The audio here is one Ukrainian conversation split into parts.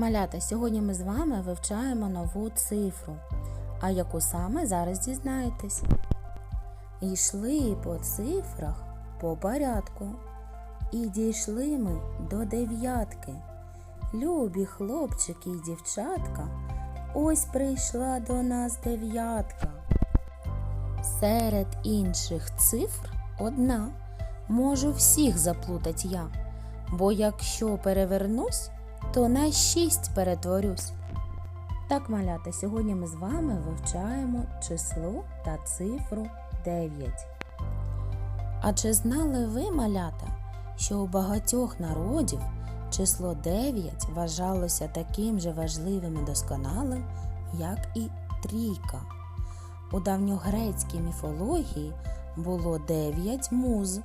Малята, сьогодні ми з вами вивчаємо нову цифру. А яку саме зараз дізнаєтесь? Йшли по цифрах по порядку. І дійшли ми до дев'ятки. Любі хлопчики і дівчатка, ось прийшла до нас дев'ятка. Серед інших цифр одна. Можу всіх заплутать я, бо якщо перевернусь, то на шість перетворюсь. Так, малята, сьогодні ми з вами вивчаємо число та цифру 9. А чи знали ви, малята, що у багатьох народів число 9 вважалося таким же важливим і досконалим, як і трійка? У давньогрецькій міфології було 9 муз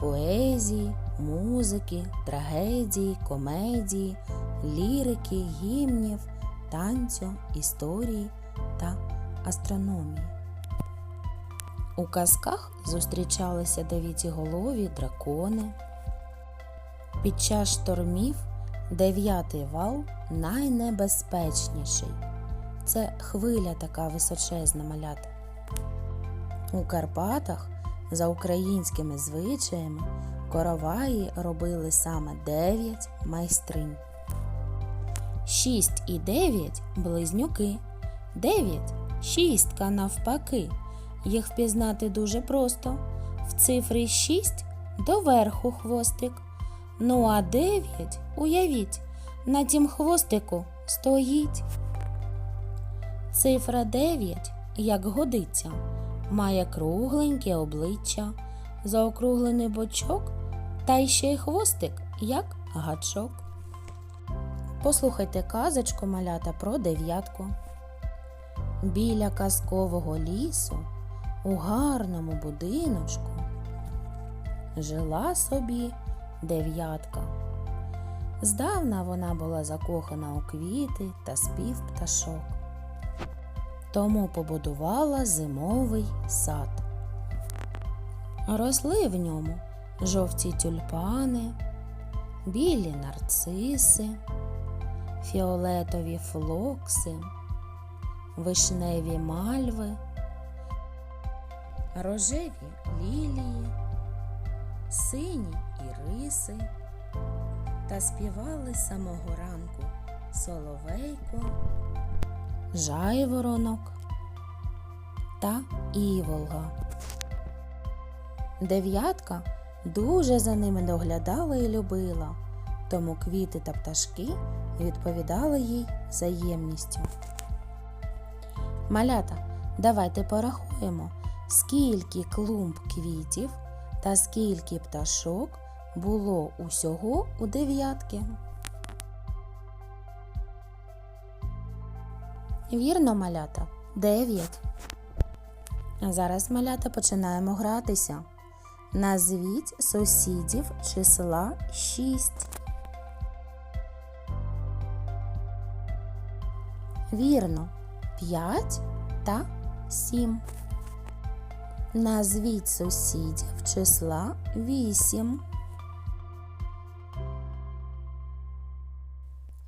поезії, музики, трагедії, комедії, лірики, гімнів, танцю, історії та астрономії. У казках зустрічалися дев'ятиголові дракони. Під час штормів дев'ятий вал найнебезпечніший. Це хвиля така височезна малята. У Карпатах за українськими звичаями короваї робили саме 9 майстринь. 6 і 9 близнюки. 9 шістка навпаки. Їх впізнати дуже просто. В цифрі 6 доверху хвостик. Ну а 9, уявіть, на тім хвостику стоїть. Цифра 9, як годиться, має кругленьке обличчя, заокруглений бочок та й ще й хвостик, як гачок. Послухайте казочку малята про дев'ятку. Біля казкового лісу у гарному будиночку жила собі дев'ятка. Здавна вона була закохана у квіти та спів пташок. Тому побудувала зимовий сад. Росли в ньому жовті тюльпани, білі нарциси, фіолетові флокси, вишневі мальви, рожеві лілії, сині іриси та співали самого ранку соловейко, жайворонок та іволга. Дев'ятка дуже за ними доглядала і любила, тому квіти та пташки відповідали їй взаємністю. Малята, давайте порахуємо, скільки клумб квітів та скільки пташок було усього у дев'ятки. Вірно, малята, дев'ять. А зараз малята починаємо гратися. Назвіть сусідів числа 6. Вірно, 5 та 7. Назвіть сусідів числа 8.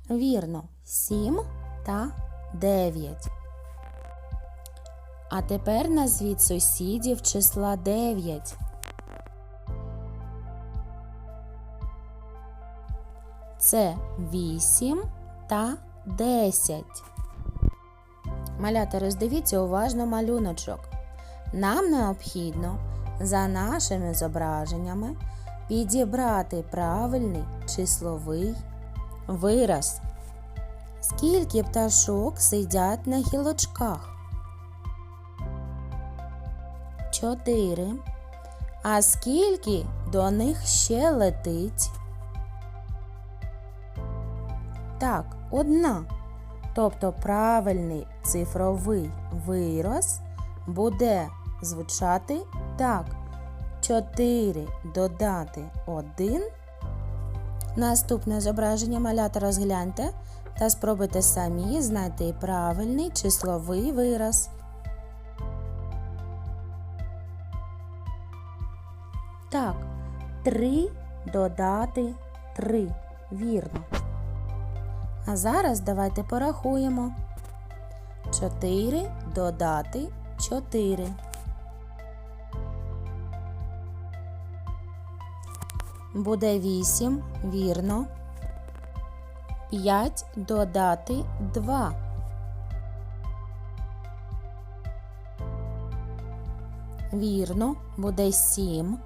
Вірно, 7 та 9. А тепер назвіть сусідів числа 9. Це 8 та 10. Малята, роздивіться уважно малюночок. Нам необхідно за нашими зображеннями підібрати правильний числовий вираз. Скільки пташок сидять на гілочках? Чотири. А скільки до них ще летить? Так, одна. Тобто правильний цифровий вираз буде звучати так. 4 додати 1. Наступне зображення малята розгляньте та спробуйте самі знайти правильний числовий вираз. Так, 3 додати 3. Вірно. А зараз давайте порахуємо. 4 додати 4. Буде 8, вірно. 5 додати 2. Вірно, буде 7.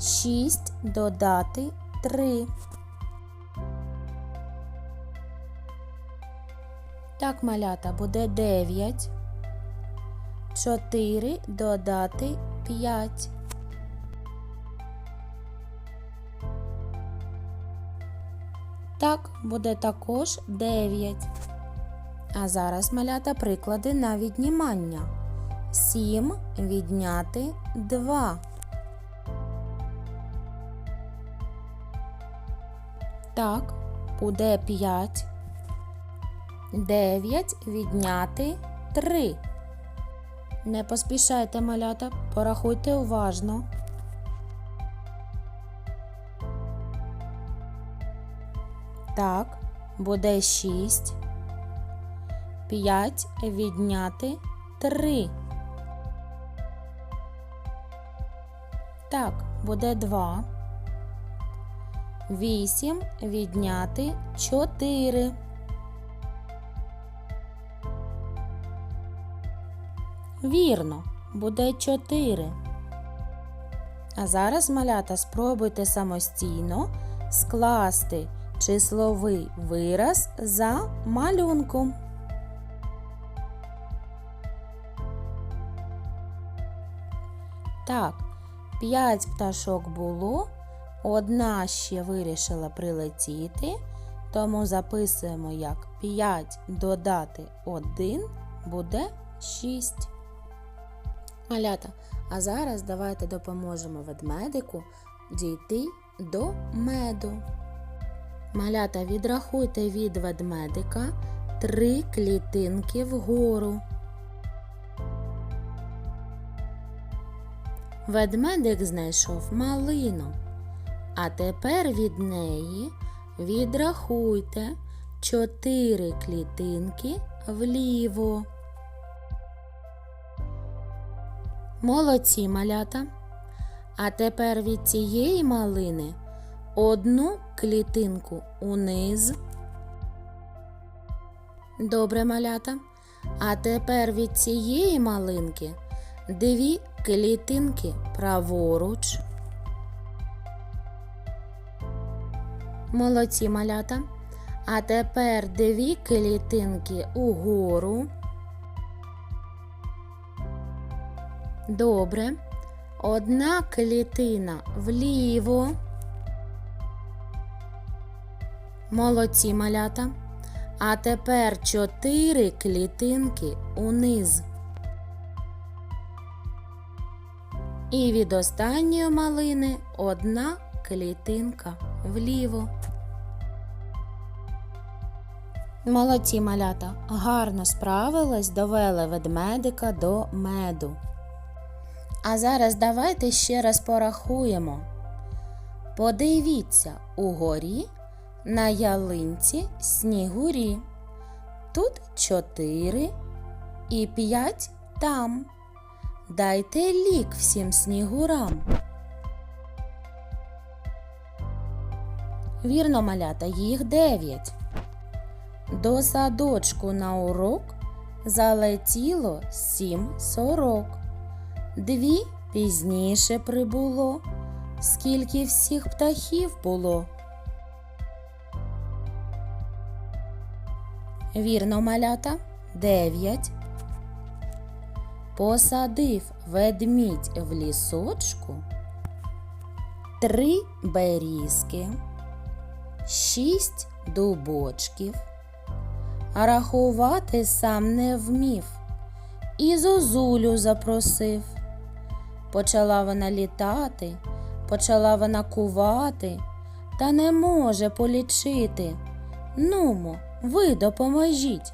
6 додати 3. Так, малята, буде 9. 4 додати 5. Так, буде також 9. А зараз малята приклади на віднімання. 7 відняти 2. Так, буде 5. 9 відняти 3. Не поспішайте, малята, порахуйте уважно. Так, буде 6. 5 відняти 3. Так, буде 2. 8 відняти 4. Вірно, буде 4. А зараз, малята, спробуйте самостійно скласти числовий вираз за малюнком. Так, 5 пташок було, одна ще вирішила прилетіти, тому записуємо як 5 додати 1 буде 6. Малята, а зараз давайте допоможемо ведмедику дійти до меду. Малята, відрахуйте від ведмедика три клітинки вгору. Ведмедик знайшов малину, а тепер від неї відрахуйте чотири клітинки вліво. Молодці малята. А тепер від цієї малини одну клітинку униз. Добре малята. А тепер від цієї малинки дві клітинки праворуч. Молодці малята. А тепер дві клітинки угору. Добре. Одна клітина вліво. Молодці малята. А тепер чотири клітинки униз. І від останньої малини одна клітинка вліво. Молодці малята. Гарно справились, довели ведмедика до меду. А зараз давайте ще раз порахуємо. Подивіться угорі на ялинці снігурі. Тут чотири і п'ять там. Дайте лік всім снігурам. Вірно, малята, їх дев'ять. До садочку на урок залетіло сім сорок. Дві пізніше прибуло. Скільки всіх птахів було? Вірно, малята, дев'ять. Посадив ведмідь в лісочку три берізки, шість дубочків, рахувати сам не вмів і зозулю запросив. Почала вона літати, почала вона кувати, та не може полічити. Нумо, ви допоможіть.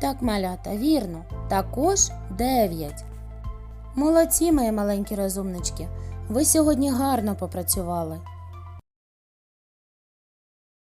Так, малята, вірно, також дев'ять. Молодці, мої маленькі розумнички. Ви сьогодні гарно попрацювали.